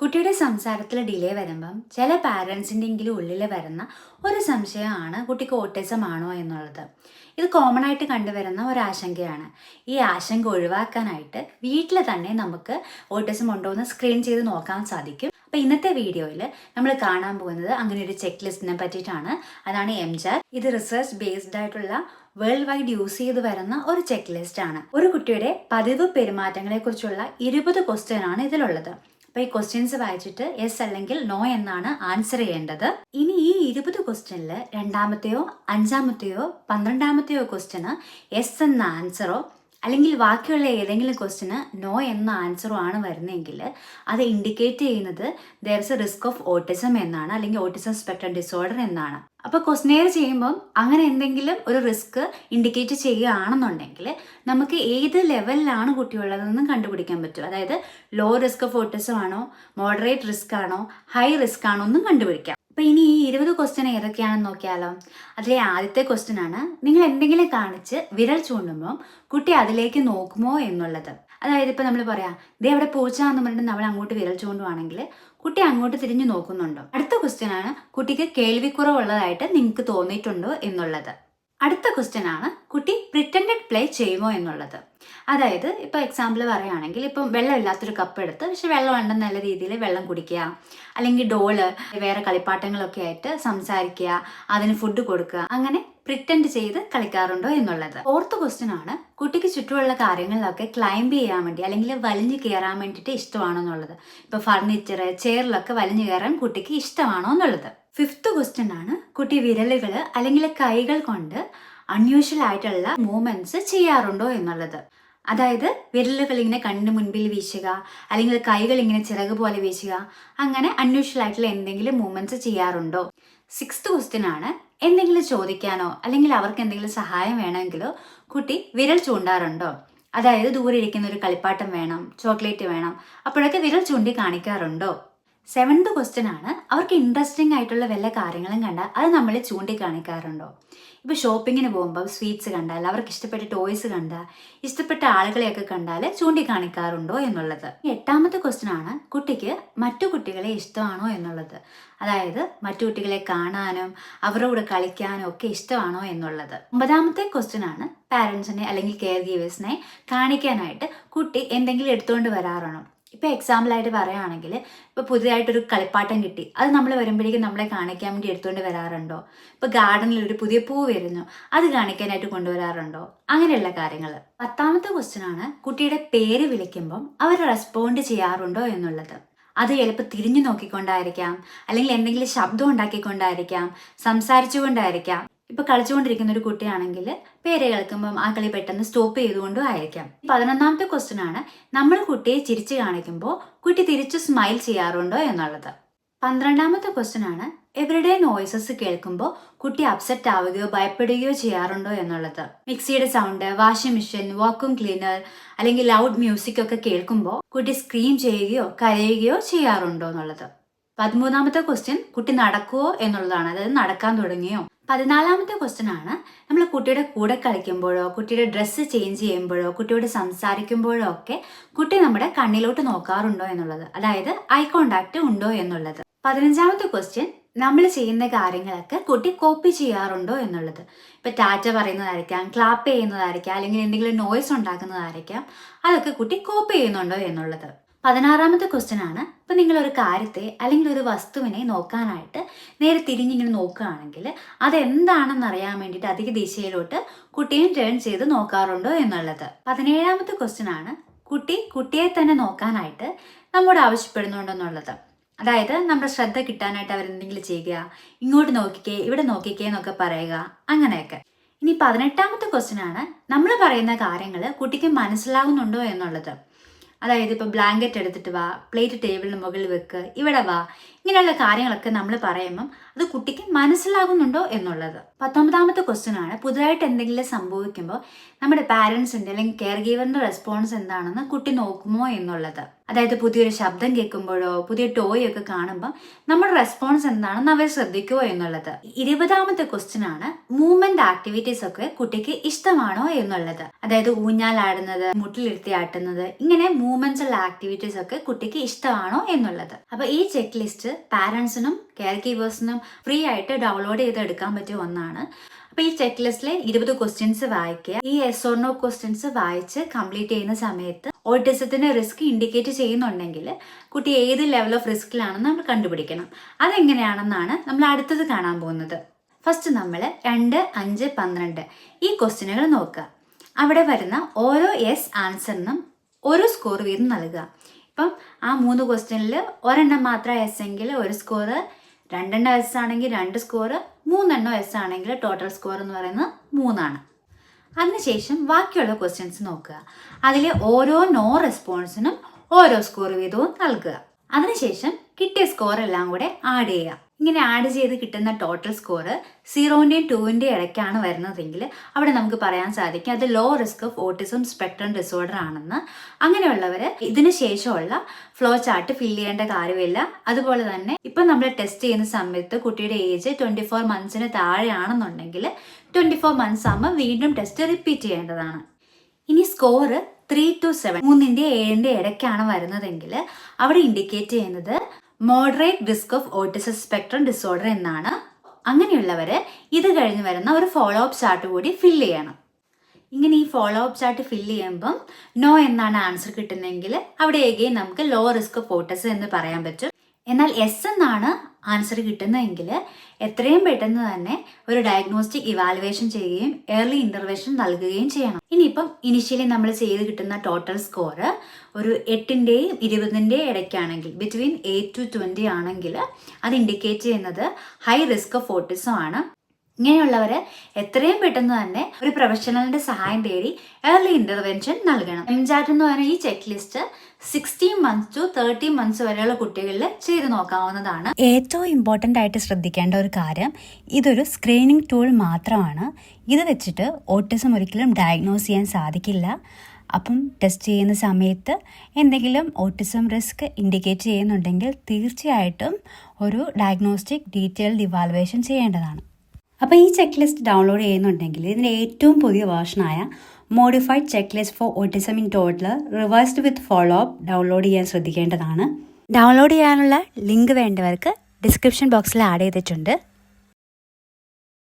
കുട്ടിയുടെ സംസാരത്തിൽ ഡിലേ വരുമ്പം ചില പാരൻസിന്റെങ്കിലും ഉള്ളിൽ വരുന്ന ഒരു സംശയമാണ് കുട്ടിക്ക് ഓട്ടിസം ആണോ എന്നുള്ളത്. ഇത് കോമൺ ആയിട്ട് കണ്ടുവരുന്ന ഒരു ആശങ്കയാണ് ഈ ആശങ്ക ഒഴിവാക്കാനായിട്ട് വീട്ടിൽ തന്നെ നമുക്ക് ഓട്ടിസം ഉണ്ടോ എന്ന് സ്ക്രീൻ ചെയ്ത് നോക്കാൻ സാധിക്കും. അപ്പോൾ ഇന്നത്തെ വീഡിയോയിൽ നമ്മൾ കാണാൻ പോകുന്നത് അങ്ങനെ ഒരു ചെക്ക് ലിസ്റ്റിനെ പറ്റിയിട്ടാണ്. അതാണ് എം ഇത് റിസർച്ച് ബേസ്ഡ് ആയിട്ടുള്ള വേൾഡ് വൈഡ് യൂസ് ചെയ്ത് വരുന്ന ഒരു ചെക്ക് ലിസ്റ്റ് ആണ്. ഒരു കുട്ടിയുടെ പതിവ് പെരുമാറ്റങ്ങളെ കുറിച്ചുള്ള ഇരുപത് ക്വസ്റ്റ്യൻ ആണ് ഇതിലുള്ളത്. അപ്പൊ ഈ ക്വസ്റ്റ്യൻസ് വായിച്ചിട്ട് യെസ് അല്ലെങ്കിൽ നോ എന്നാണ് ആൻസർ ചെയ്യേണ്ടത്. ഇനി ഈ ഇരുപത് ക്വസ്റ്റ്യനിൽ രണ്ടാമത്തെയോ അഞ്ചാമത്തെയോ പന്ത്രണ്ടാമത്തെയോ ക്വസ്റ്റ്യന് യെസ് എന്ന ആൻസറോ അല്ലെങ്കിൽ ബാക്കിയുള്ള ഏതെങ്കിലും ക്വസ്റ്റിന് നോ എന്ന ആൻസറുമാണ് വരുന്നതെങ്കിൽ അത് ഇൻഡിക്കേറ്റ് ചെയ്യുന്നത് there is a risk of autism എന്നാണ് അല്ലെങ്കിൽ ഓട്ടിസം സ്പെക്ട്രം ഡിസോർഡർ എന്നാണ്. അപ്പോൾ ക്വസ്റ്റിനെയർ ചെയ്യുമ്പം അങ്ങനെ എന്തെങ്കിലും ഒരു റിസ്ക് ഇൻഡിക്കേറ്റ് ചെയ്യുകയാണെന്നുണ്ടെങ്കിൽ നമുക്ക് ഏത് ലെവലിലാണ് കുട്ടിയുള്ളതെന്നും കണ്ടുപിടിക്കാൻ പറ്റും. അതായത് ലോ റിസ്ക് ഓഫ് ഓട്ടിസം ആണോ മോഡറേറ്റ് റിസ്ക് ആണോ ഹൈ റിസ്ക് ആണോ എന്നും കണ്ടുപിടിക്കാം. അപ്പൊ ഇനി ഈ ഇരുപത് ക്വസ്റ്റ്യൻ ഏതൊക്കെയാണെന്ന് നോക്കിയാലോ? അതിലെ ആദ്യത്തെ ക്വസ്റ്റ്യൻ ആണ്. നിങ്ങൾ എന്തെങ്കിലും കാണിച്ച് വിരൽ ചൂണ്ടുമ്പോൾ കുട്ടി അതിലേക്ക് നോക്കുമോ എന്നുള്ളത്. അതായത് ഇപ്പൊ നമ്മൾ പറയാ ദേ അവിടെ പൂച്ച എന്ന് പറഞ്ഞിട്ട് നമ്മൾ അങ്ങോട്ട് വിരൽ ചൂണ്ടുവാണെങ്കിൽ കുട്ടി അങ്ങോട്ട് തിരിഞ്ഞു നോക്കുന്നുണ്ടോ? അടുത്ത ക്വസ്റ്റ്യൻ ആണ് കുട്ടിക്ക് കേൾവിക്കുറവുള്ളതായിട്ട് നിങ്ങൾക്ക് തോന്നിയിട്ടുണ്ടോ എന്നുള്ളത്. അടുത്ത ക്വസ്റ്റ്യൻ ആണ് കുട്ടി പ്രിറ്റൻഡഡ് പ്ലേ ചെയ്യുമോ എന്നുള്ളത്. അതായത് ഇപ്പോൾ എക്സാമ്പിൾ പറയുകയാണെങ്കിൽ ഇപ്പം വെള്ളമില്ലാത്തൊരു കപ്പ് എടുത്ത് പക്ഷെ വെള്ളം ഉണ്ടെന്ന് നല്ല രീതിയിൽ വെള്ളം കുടിക്കുക. അല്ലെങ്കിൽ ഡോൾ വേറെ കളിപ്പാട്ടങ്ങളൊക്കെ ആയിട്ട് സംസാരിക്കുക അതിന് ഫുഡ് കൊടുക്കുക. അങ്ങനെ പ്രിറ്റൻഡ് ചെയ്ത് കളിക്കാറുണ്ടോ എന്നുള്ളത്. ഫോർത്ത് ക്വസ്റ്റ്യൻ ആണ് കുട്ടിക്ക് ചുറ്റുമുള്ള കാര്യങ്ങളിലൊക്കെ ക്ലൈംബ് ചെയ്യാൻ വേണ്ടി അല്ലെങ്കിൽ വലിഞ്ഞു കയറാൻ വേണ്ടിയിട്ട് ഇഷ്ടമാണോ എന്നുള്ളത് ഇപ്പോൾ ഫർണിച്ചർ ചെയറിലൊക്കെ വലിഞ്ഞു കയറാൻ കുട്ടിക്ക് ഇഷ്ടമാണോ എന്നുള്ളത്. ഫിഫ്ത്ത് ക്വസ്റ്റ്യൻ ആണ് കുട്ടി വിരലുകൾ അല്ലെങ്കിൽ കൈകൾ കൊണ്ട് അൺയൂഷ്വൽ ആയിട്ടുള്ള മൂവ്മെന്റ്സ് ചെയ്യാറുണ്ടോ എന്നുള്ളത്. അതായത് വിരലുകൾ ഇങ്ങനെ കണ്ണു മുൻപിൽ വീശുക അല്ലെങ്കിൽ കൈകൾ ഇങ്ങനെ ചിറക് പോലെ വീശുക അങ്ങനെ അൺയൂഷ്വൽ ആയിട്ടുള്ള എന്തെങ്കിലും മൂവ്മെന്റ്സ് ചെയ്യാറുണ്ടോ? സിക്സ്ത് ക്വസ്റ്റ്യൻ ആണ്. എന്തെങ്കിലും ചോദിക്കാനോ അല്ലെങ്കിൽ അവർക്ക് എന്തെങ്കിലും സഹായം വേണമെങ്കിലോ കുട്ടി വിരൽ ചൂണ്ടാറുണ്ടോ? അതായത് ദൂരെ ഇരിക്കുന്ന ഒരു കളിപ്പാട്ടം വേണം ചോക്ലേറ്റ് വേണം അപ്പോഴൊക്കെ വിരൽ ചൂണ്ടി കാണിക്കാറുണ്ടോ? സെവൻത് ക്വസ്റ്റ്യൻ ആണ്. അവർക്ക് ഇൻട്രസ്റ്റിംഗ് ആയിട്ടുള്ള വല്ല കാര്യങ്ങളും കണ്ടാൽ അത് നമ്മൾ ചൂണ്ടിക്കാണിക്കാറുണ്ടോ? ഇപ്പോൾ ഷോപ്പിങ്ങിന് പോകുമ്പോൾ സ്വീറ്റ്സ് കണ്ടാൽ അവർക്ക് ഇഷ്ടപ്പെട്ട ടോയ്സ് കണ്ടാൽ ഇഷ്ടപ്പെട്ട ആളുകളെയൊക്കെ കണ്ടാൽ ചൂണ്ടിക്കാണിക്കാറുണ്ടോ എന്നുള്ളത്. എട്ടാമത്തെ ക്വസ്റ്റ്യൻ ആണ്. കുട്ടിക്ക് മറ്റു കുട്ടികളെ ഇഷ്ടമാണോ എന്നുള്ളത്. അതായത് മറ്റു കുട്ടികളെ കാണാനും അവരുടെ കൂടെ കളിക്കാനും ഒക്കെ ഇഷ്ടമാണോ എന്നുള്ളത്. ഒമ്പതാമത്തെ ക്വസ്റ്റ്യൻ ആണ്. പാരൻസിനെ അല്ലെങ്കിൽ കെയർ ഗീവേഴ്സിനെ കാണിക്കാനായിട്ട് കുട്ടി എന്തെങ്കിലും എടുത്തുകൊണ്ട് വരാറാണോ ഇപ്പോൾ എക്സാമ്പിളായിട്ട് പറയുകയാണെങ്കിൽ ഇപ്പോൾ പുതിയതായിട്ടൊരു കളിപ്പാട്ടം കിട്ടി. അത് നമ്മൾ വരുമ്പോഴേക്കും നമ്മളെ കാണിക്കാൻ വേണ്ടി എടുത്തുകൊണ്ട് വരാറുണ്ടോ? ഇപ്പോൾ ഗാർഡനിൽ ഒരു പുതിയ പൂ വരുന്നു. അത് കാണിക്കാനായിട്ട് കൊണ്ടുവരാറുണ്ടോ? അങ്ങനെയുള്ള കാര്യങ്ങൾ. പത്താമത്തെ ക്വസ്റ്റ്യൻ ആണ് കുട്ടിയുടെ പേര് വിളിക്കുമ്പം അവർ റെസ്പോണ്ട് ചെയ്യാറുണ്ടോ എന്നുള്ളത്. അത് ചിലപ്പോൾ തിരിഞ്ഞു നോക്കിക്കൊണ്ടായിരിക്കാം. അല്ലെങ്കിൽ എന്തെങ്കിലും ശബ്ദം ഉണ്ടാക്കിക്കൊണ്ടായിരിക്കാം. സംസാരിച്ചുകൊണ്ടായിരിക്കാം. ഇപ്പൊ കളിച്ചുകൊണ്ടിരിക്കുന്ന ഒരു കുട്ടിയാണെങ്കിൽ പേര് കേൾക്കുമ്പം ആ കളി പെട്ടെന്ന് സ്റ്റോപ്പ് ചെയ്തുകൊണ്ടും ആയിരിക്കാം. പതിനൊന്നാമത്തെ ക്വസ്റ്റ്യൻ ആണ് നമ്മൾ കുട്ടിയെ ചിരിച്ചു കാണിക്കുമ്പോൾ കുട്ടി തിരിച്ചു സ്മൈൽ ചെയ്യാറുണ്ടോ എന്നുള്ളത്. പന്ത്രണ്ടാമത്തെ ക്വസ്റ്റ്യൻ ആണ് എവരിഡേ നോയ്സസ് കേൾക്കുമ്പോൾ കുട്ടി അപ്സെറ്റ് ആവുകയോ ഭയപ്പെടുകയോ ചെയ്യാറുണ്ടോ എന്നുള്ളത്. മിക്സിയുടെ sound washing machine vacuum cleaner അല്ലെങ്കിൽ ലൗഡ് മ്യൂസിക് ഒക്കെ കേൾക്കുമ്പോൾ കുട്ടി സ്ക്രീം ചെയ്യുകയോ കരയുകയോ ചെയ്യാറുണ്ടോ എന്നുള്ളത്. പതിമൂന്നാമത്തെ ക്വസ്റ്റ്യൻ കുട്ടി നടക്കുവോ എന്നുള്ളതാണ്. അതായത് നടക്കാൻ തുടങ്ങിയോ? പതിനാലാമത്തെ ക്വസ്റ്റ്യൻ ആണ്. നമ്മൾ കുട്ടിയുടെ കൂടെ കളിക്കുമ്പോഴോ കുട്ടിയുടെ ഡ്രസ്സ് ചേഞ്ച് ചെയ്യുമ്പോഴോ കുട്ടിയോട് സംസാരിക്കുമ്പോഴോ ഒക്കെ കുട്ടി നമ്മുടെ കണ്ണിലോട്ട് നോക്കാറുണ്ടോ എന്നുള്ളത്. അതായത് ഐ കോണ്ടാക്ട് ഉണ്ടോ എന്നുള്ളത്. പതിനഞ്ചാമത്തെ ക്വസ്റ്റ്യൻ നമ്മൾ ചെയ്യുന്ന കാര്യങ്ങളൊക്കെ കുട്ടി കോപ്പി ചെയ്യാറുണ്ടോ എന്നുള്ളത്. ഇപ്പൊ ടാറ്റ പറയുന്നതായിരിക്കാം ക്ലാപ്പ് ചെയ്യുന്നതായിരിക്കാം അല്ലെങ്കിൽ എന്തെങ്കിലും നോയ്സ് ഉണ്ടാക്കുന്നതായിരിക്കാം. അതൊക്കെ കുട്ടി കോപ്പി ചെയ്യുന്നുണ്ടോ എന്നുള്ളത്. പതിനാറാമത്തെ ക്വസ്റ്റ്യൻ ആണ്. ഇപ്പം നിങ്ങൾ ഒരു കാര്യത്തെ അല്ലെങ്കിൽ ഒരു വസ്തുവിനെ നോക്കാനായിട്ട് നേരെ തിരിഞ്ഞിങ്ങനെ നോക്കുകയാണെങ്കിൽ അതെന്താണെന്ന് അറിയാൻ വേണ്ടിയിട്ട് അധിക ദിശയിലോട്ട് കുട്ടിയും ടേൺ ചെയ്ത് നോക്കാറുണ്ടോ എന്നുള്ളത്. പതിനേഴാമത്തെ ക്വസ്റ്റ്യൻ ആണ്. കുട്ടി കുട്ടിയെ തന്നെ നോക്കാനായിട്ട് നമ്മോട് ആവശ്യപ്പെടുന്നുണ്ടെന്നുള്ളത് അതായത് നമ്മുടെ ശ്രദ്ധ കിട്ടാനായിട്ട് അവരെന്തെങ്കിലും ചെയ്യുക ഇങ്ങോട്ട് നോക്കിക്കേ ഇവിടെ നോക്കിക്കേ എന്നൊക്കെ പറയുക അങ്ങനെയൊക്കെ. ഇനി പതിനെട്ടാമത്തെ ക്വസ്റ്റ്യൻ ആണ്. നമ്മൾ പറയുന്ന കാര്യങ്ങൾ കുട്ടിക്ക് മനസ്സിലാകുന്നുണ്ടോ എന്നുള്ളത്. അതായത് ഇപ്പോൾ ബ്ലാങ്കറ്റ് എടുത്തിട്ട് വാ പ്ലേറ്റ് ടേബിളിന് മുകളിൽ വെക്ക് ഇവിടെ വാ ഇങ്ങനെയുള്ള കാര്യങ്ങളൊക്കെ നമ്മൾ പറയുമ്പം അത് കുട്ടിക്ക് മനസ്സിലാകുന്നുണ്ടോ എന്നുള്ളത്. പത്തൊമ്പതാമത്തെ ക്വസ്റ്റ്യൻ ആണ്. പുതുതായിട്ട് എന്തെങ്കിലും സംഭവിക്കുമ്പോൾ നമ്മുടെ പാരൻസിന്റെ അല്ലെങ്കിൽ കെയർ ഗീവറിന്റെ റെസ്പോൺസ് എന്താണെന്ന് കുട്ടി നോക്കുമോ എന്നുള്ളത്. അതായത് പുതിയൊരു ശബ്ദം കേൾക്കുമ്പോഴോ പുതിയ ടോയ് ഒക്കെ കാണുമ്പോൾ നമ്മുടെ റെസ്പോൺസ് എന്താണെന്ന് അവർ ശ്രദ്ധിക്കുമോ എന്നുള്ളത്. ഇരുപതാമത്തെ ക്വസ്റ്റ്യൻ ആണ്. മൂവ്മെന്റ് ആക്ടിവിറ്റീസ് ഒക്കെ കുട്ടിക്ക് ഇഷ്ടമാണോ എന്നുള്ളത്. അതായത് ഊഞ്ഞാലാടുന്നത് മുട്ടിലിരുത്തി ആട്ടുന്നത് ഇങ്ങനെ മൂവ്മെന്റ്സ് ഉള്ള ആക്ടിവിറ്റീസ് ഒക്കെ കുട്ടിക്ക് ഇഷ്ടമാണോ എന്നുള്ളത്. അപ്പൊ ഈ ചെക്ക് ലിസ്റ്റ് പാരന്റ്സിനും കെയർ ഗീവേഴ്സിനും ഫ്രീ ആയിട്ട് ഡൗൺലോഡ് ചെയ്ത് എടുക്കാൻ പറ്റിയ ഒന്നാണ്. അപ്പൊ ഈ ചെക്ക് ലിസ്റ്റിലെ ഇരുപത് ക്വസ്റ്റ്യൻസ് വായിക്കുക. ഈ എസ് ഓർ നോ ക്വസ്റ്റ്യൻസ് വായിച്ച് കംപ്ലീറ്റ് ചെയ്യുന്ന സമയത്ത് ഓട്ടിസത്തിന്റെ റിസ്ക് ഇൻഡിക്കേറ്റ് ചെയ്യുന്നുണ്ടെങ്കിൽ കുട്ടി ഏത് ലെവൽ ഓഫ് റിസ്കിലാണെന്ന് നമ്മൾ കണ്ടുപിടിക്കണം. അതെങ്ങനെയാണെന്നാണ് നമ്മൾ അടുത്തത് കാണാൻ പോകുന്നത്. ഫസ്റ്റ് നമ്മൾ രണ്ട് അഞ്ച് പന്ത്രണ്ട് ഈ ക്വസ്റ്റ്യനുകൾ നോക്കുക. അവിടെ വരുന്ന ഓരോ എസ് ആൻസറിനും ഒരു സ്കോർ വീതം നൽകുക. ഇപ്പം ആ മൂന്ന് ക്വസ്റ്റ്യനിൽ ഒരെണ്ണം മാത്രം എസ് എങ്കിൽ ഒരു സ്കോറ് രണ്ടെണ്ണം എസ് ആണെങ്കിൽ രണ്ട് സ്കോറ് മൂന്നെണ്ണം എസ് ആണെങ്കിൽ ടോട്ടൽ സ്കോർ എന്ന് പറയുന്നത് മൂന്നാണ്. അതിനുശേഷം ബാക്കിയുള്ള ക്വസ്റ്റ്യൻസ് നോക്കുക. അതിലെ ഓരോ നോ റെസ്പോൺസിനും ഓരോ സ്കോർ വീതവും നൽകുക. അതിനുശേഷം കിട്ടിയ സ്കോർ എല്ലാം കൂടെ ആഡ് ചെയ്യുക. ഇങ്ങനെ ആഡ് ചെയ്ത് കിട്ടുന്ന ടോട്ടൽ സ്കോർ സീറോന്റെയും ടൂവിന്റെയും ഇടയ്ക്കാണ് വരുന്നതെങ്കിൽ അവിടെ നമുക്ക് പറയാൻ സാധിക്കും അത് low risk of autism spectrum disorder ആണെന്ന്. അങ്ങനെയുള്ളവർ ഇതിന് ശേഷമുള്ള ഫ്ലോ ചാർട്ട് ഫില്ല് ചെയ്യേണ്ട കാര്യമില്ല. അതുപോലെ തന്നെ ഇപ്പം നമ്മൾ ടെസ്റ്റ് ചെയ്യുന്ന സമയത്ത് കുട്ടിയുടെ ഏജ് ട്വന്റി ഫോർ മന്ത്സിന് താഴെയാണെന്നുണ്ടെങ്കിൽ ട്വന്റി ഫോർ മന്ത്സ് ആകുമ്പോൾ വീണ്ടും ടെസ്റ്റ് റിപ്പീറ്റ് ചെയ്യേണ്ടതാണ്. ഇനി സ്കോർ ത്രീ ടു സെവൻ മൂന്നിന്റെ ഏഴിന്റെ ഇടയ്ക്കാണ് വരുന്നതെങ്കിൽ അവിടെ ഇൻഡിക്കേറ്റ് ചെയ്യുന്നത് moderate risk of autism spectrum disorder എന്നാണ് അങ്ങനെയുള്ളവർ ഇത് കഴിഞ്ഞ് വരുന്ന ഒരു ഫോളോ അപ്പ് ചാർട്ട് കൂടി ഫില്ല് ചെയ്യണം. ഇങ്ങനെ ഈ ഫോളോ അപ്പ് ചാർട്ട് ഫില്ല് ചെയ്യുമ്പം നോ എന്നാണ് ആൻസർ കിട്ടുന്നതെങ്കിൽ അവിടെ എഗെയിൻ നമുക്ക് ലോ റിസ്ക് ഓഫ് ഓട്ടിസം എന്ന് പറയാൻ പറ്റും. എന്നാൽ എസ് എന്നാണ് ആൻസർ കിട്ടുന്നതെങ്കിൽ എത്രയും പെട്ടെന്ന് തന്നെ ഒരു ഡയഗ്നോസ്റ്റിക് ഇവാലുവേഷൻ ചെയ്യുകയും ഏർലി ഇന്റർവെൻഷൻ നൽകുകയും ചെയ്യണം. ഇനിയിപ്പം ഇനിഷ്യലി നമ്മൾ ചെയ്ത് കിട്ടുന്ന ടോട്ടൽ സ്കോർ ഒരു എട്ടിന്റെയും ഇരുപതിന്റെയും ഇടയ്ക്കാണെങ്കിൽ ബിറ്റ്വീൻ എയ്റ്റ് ടു ട്വന്റി ആണെങ്കിൽ അത് ഇൻഡിക്കേറ്റ് ചെയ്യുന്നത് ഹൈ റിസ്ക് ഓഫ് ഓട്ടിസം ആണ്. ഇങ്ങനെയുള്ളവർ എത്രയും പെട്ടെന്ന് തന്നെ ഒരു പ്രൊഫഷണലിന്റെ സഹായം തേടി ഏർലി ഇന്റർവെൻഷൻ നൽകണം. എം ജാറ്റ് എന്ന് പറയുന്ന ഈ check list sixteen months to thirty months വരെയുള്ള കുട്ടികളിൽ ചെയ്തു നോക്കാവുന്നതാണ്. ഏറ്റവും ഇമ്പോർട്ടന്റ് ആയിട്ട് ശ്രദ്ധിക്കേണ്ട ഒരു കാര്യം ഇതൊരു സ്ക്രീനിങ് ടൂൾ മാത്രമാണ്. ഇത് വെച്ചിട്ട് ഓട്ടിസം ഒരിക്കലും ഡയഗ്നോസ് ചെയ്യാൻ സാധിക്കില്ല. അപ്പം ടെസ്റ്റ് ചെയ്യുന്ന സമയത്ത് എന്തെങ്കിലും ഓട്ടിസം റിസ്ക് ഇൻഡിക്കേറ്റ് ചെയ്യുന്നുണ്ടെങ്കിൽ തീർച്ചയായിട്ടും ഒരു ഡയഗ്നോസ്റ്റിക് ഡീറ്റെയിൽഡ് ഇവാലുവേഷൻ ചെയ്യേണ്ടതാണ്. അപ്പോൾ ഈ ചെക്ക് ലിസ്റ്റ് ഡൗൺലോഡ് ചെയ്യുന്നുണ്ടെങ്കിൽ ഇതിന്റെ ഏറ്റവും പുതിയ വേർഷനായ modified check list for autism in toddlers revised with follow up download ചെയ്യാൻ ശ്രദ്ധിക്കേണ്ടതാണ്. ഡൗൺലോഡ് ചെയ്യാനുള്ള ലിങ്ക് വേണ്ടവർക്ക് ഡിസ്ക്രിപ്ഷൻ ബോക്സിൽ ആഡ് ചെയ്തിട്ടുണ്ട്.